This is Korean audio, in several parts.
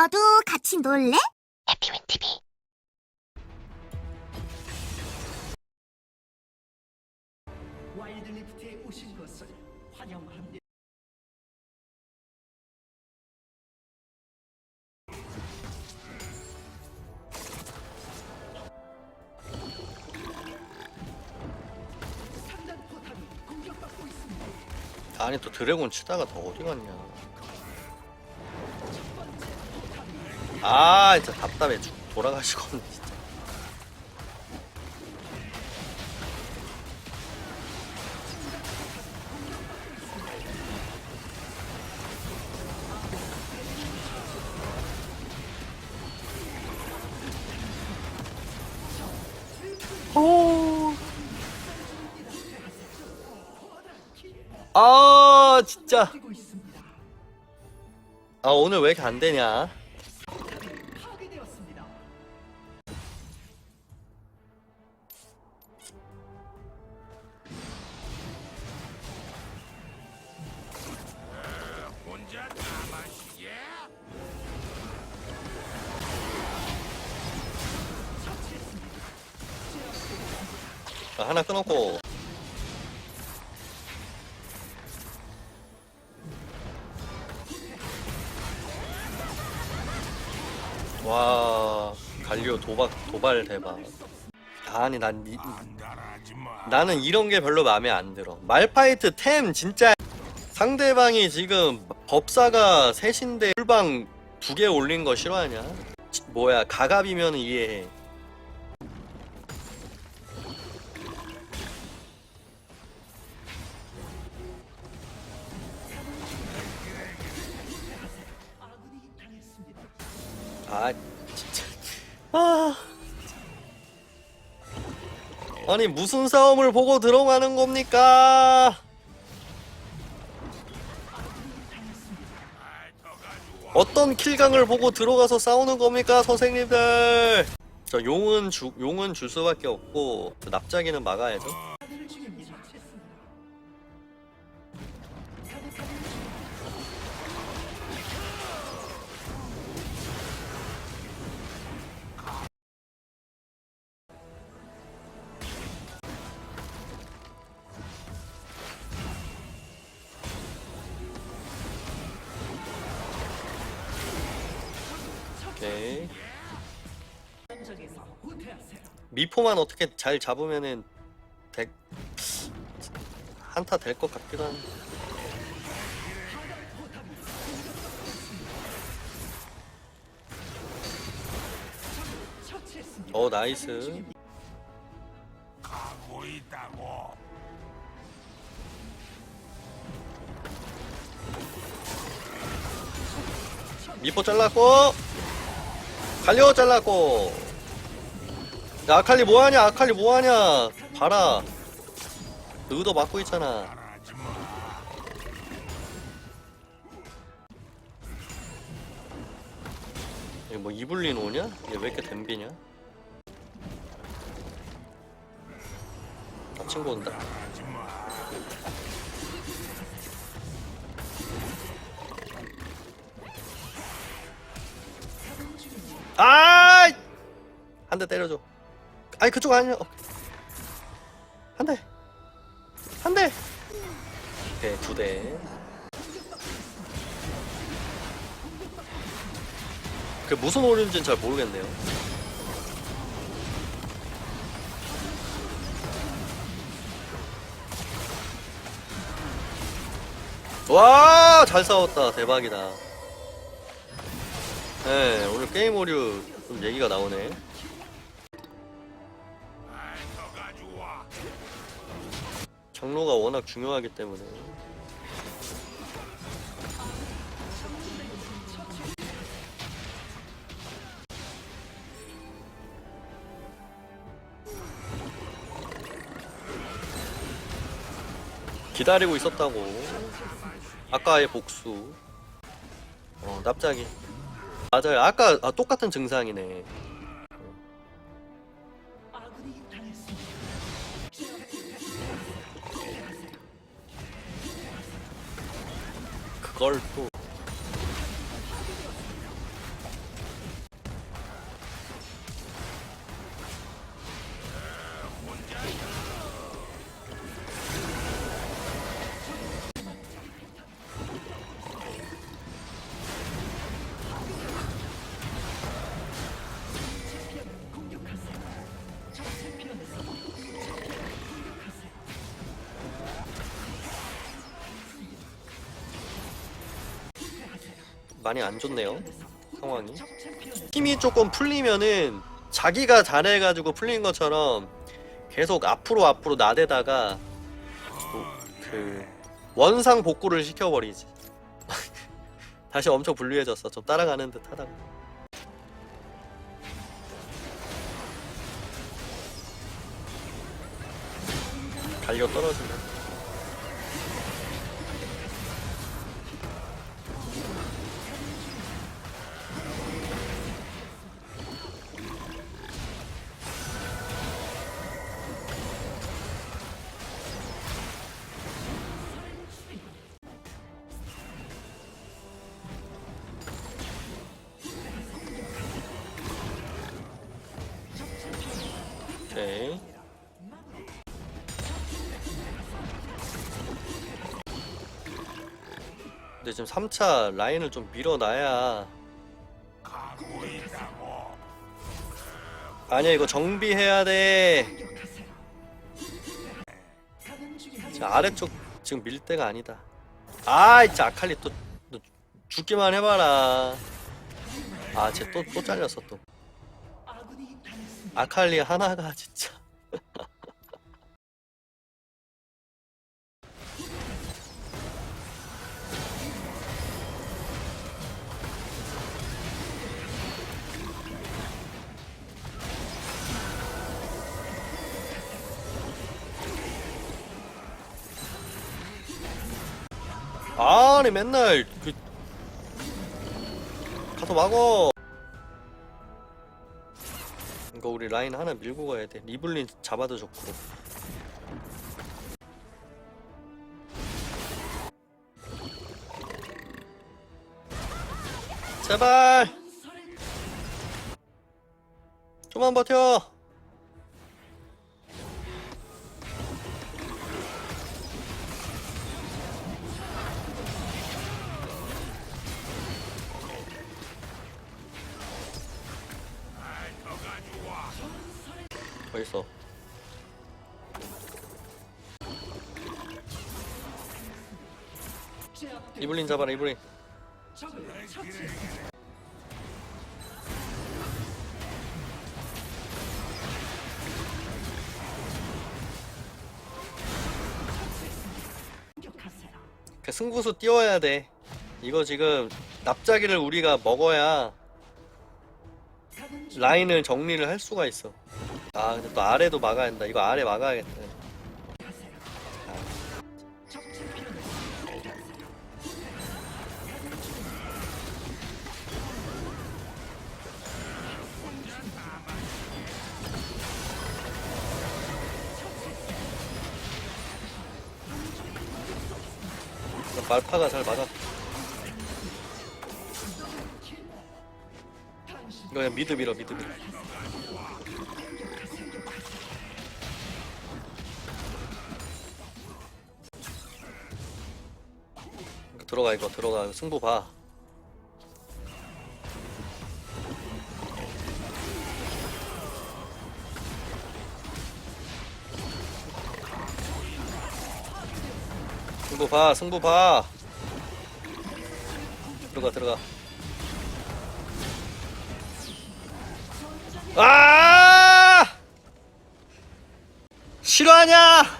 너도 같이 놀래? 해피윈 TV. 와일드리프트에 오신 것을 환영합니다. 아니 또 드래곤 치다가 더 어디 갔냐 아 진짜 답답해 죽 돌아가시거든 진짜 오. 아 진짜. 아 오늘 왜 이렇게 안 되냐 자, 하나 끊었고. 와 갈리오 도박 도발 대박. 아니 난 이, 나는 이런 게 별로 마음에 안 들어. 말파이트 템 진짜 상대방이 지금 법사가 셋인데 풀방 두 개 올린 거 싫어하냐? 지- 뭐야 가갑이면 이해해 아 진짜 아 아니 무슨 싸움을 보고 들어가는 겁니까? 어떤 킬강을 보고 들어가서 싸우는 겁니까 선생님들? 저 용은 주, 용은 줄 수밖에 없고 그 납작이는 막아야죠. 오케이. 미포만 어떻게 잘 잡으면은 대... 한타 될 것 같기도 한데. 어 나이스. 미포 잘랐고 갈려 잘랐고. 야 아칼리 뭐하냐 아칼리 뭐하냐. 봐라. 의도 맞고 있잖아. 이거 뭐 이블린 오냐? 얘 왜 이렇게 댐비냐? 아 친구 온다 아! 한 대 때려줘. 아니 그쪽 아니야. 어. 한 대. 한 대. 오케이 두 대. 그 무슨 오류인지는 잘 모르겠네요. 와, 잘 싸웠다. 대박이다. 네, 오늘 게임 오류 좀 얘기가 나오네. 경로가 워낙 중요하기 때문에. 기다리고 있었다고. 아까의 복수. 어, 납작이. 맞아요. 아까 아, 똑같은 증상이네. 그걸 또 많이 안 좋네요 상황이. 힘이 조금 풀리면은 자기가 잘해가지고 풀린 것처럼 계속 앞으로 앞으로 나대다가 그 원상 복구를 시켜버리지. 다시 엄청 불리해졌어. 좀 따라가는 듯 하다가. 갈려 떨어지면 오케이 근데 지금 3차 라인을 좀 밀어놔야 아니야 이거 정비해야 돼. 자, 아래쪽 지금 밀 때가 아니다. 아 진짜 아칼리 또, 너 죽기만 해봐라. 아쟤 또또 잘렸어 또. 아칼리 하나가 진짜. 아니 맨날 그 가서 막어 이거 우리 라인 하나 밀고 가야 돼. 리블린 잡아도 좋고. 제발. 좀만 버텨. 제압된 이블린 잡아라 이블린. 그 승부수 띄워야 돼. 이거 지금 납작이를 우리가 먹어야 라인을 정리를 할 수가 있어. 아 근데 또 아래도 막아야 한다. 이거 아래 막아야겠다. 이거 말파가 잘. 당신 이거 그냥 미드 밀어 미드 밀어. 들어가 이거 들어가 승부 봐. 승부 봐 승부 봐. 들어가 들어가. 아! 싫어하냐?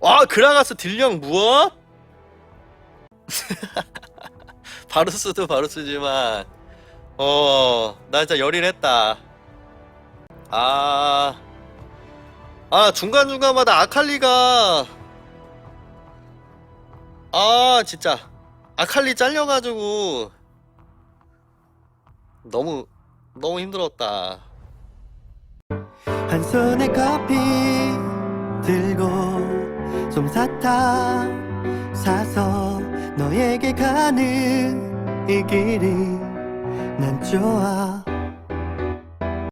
와, 그라가스 딜량 무엇? 바루스도 바루스지만, 어, 나 진짜 열일했다. 아, 아, 중간중간마다 아칼리가, 아, 진짜. 아칼리 잘려가지고, 너무 너무 힘들었다. 한 손에 커피 들고 솜사탕 사서 너에게 가는 이 길이 난 좋아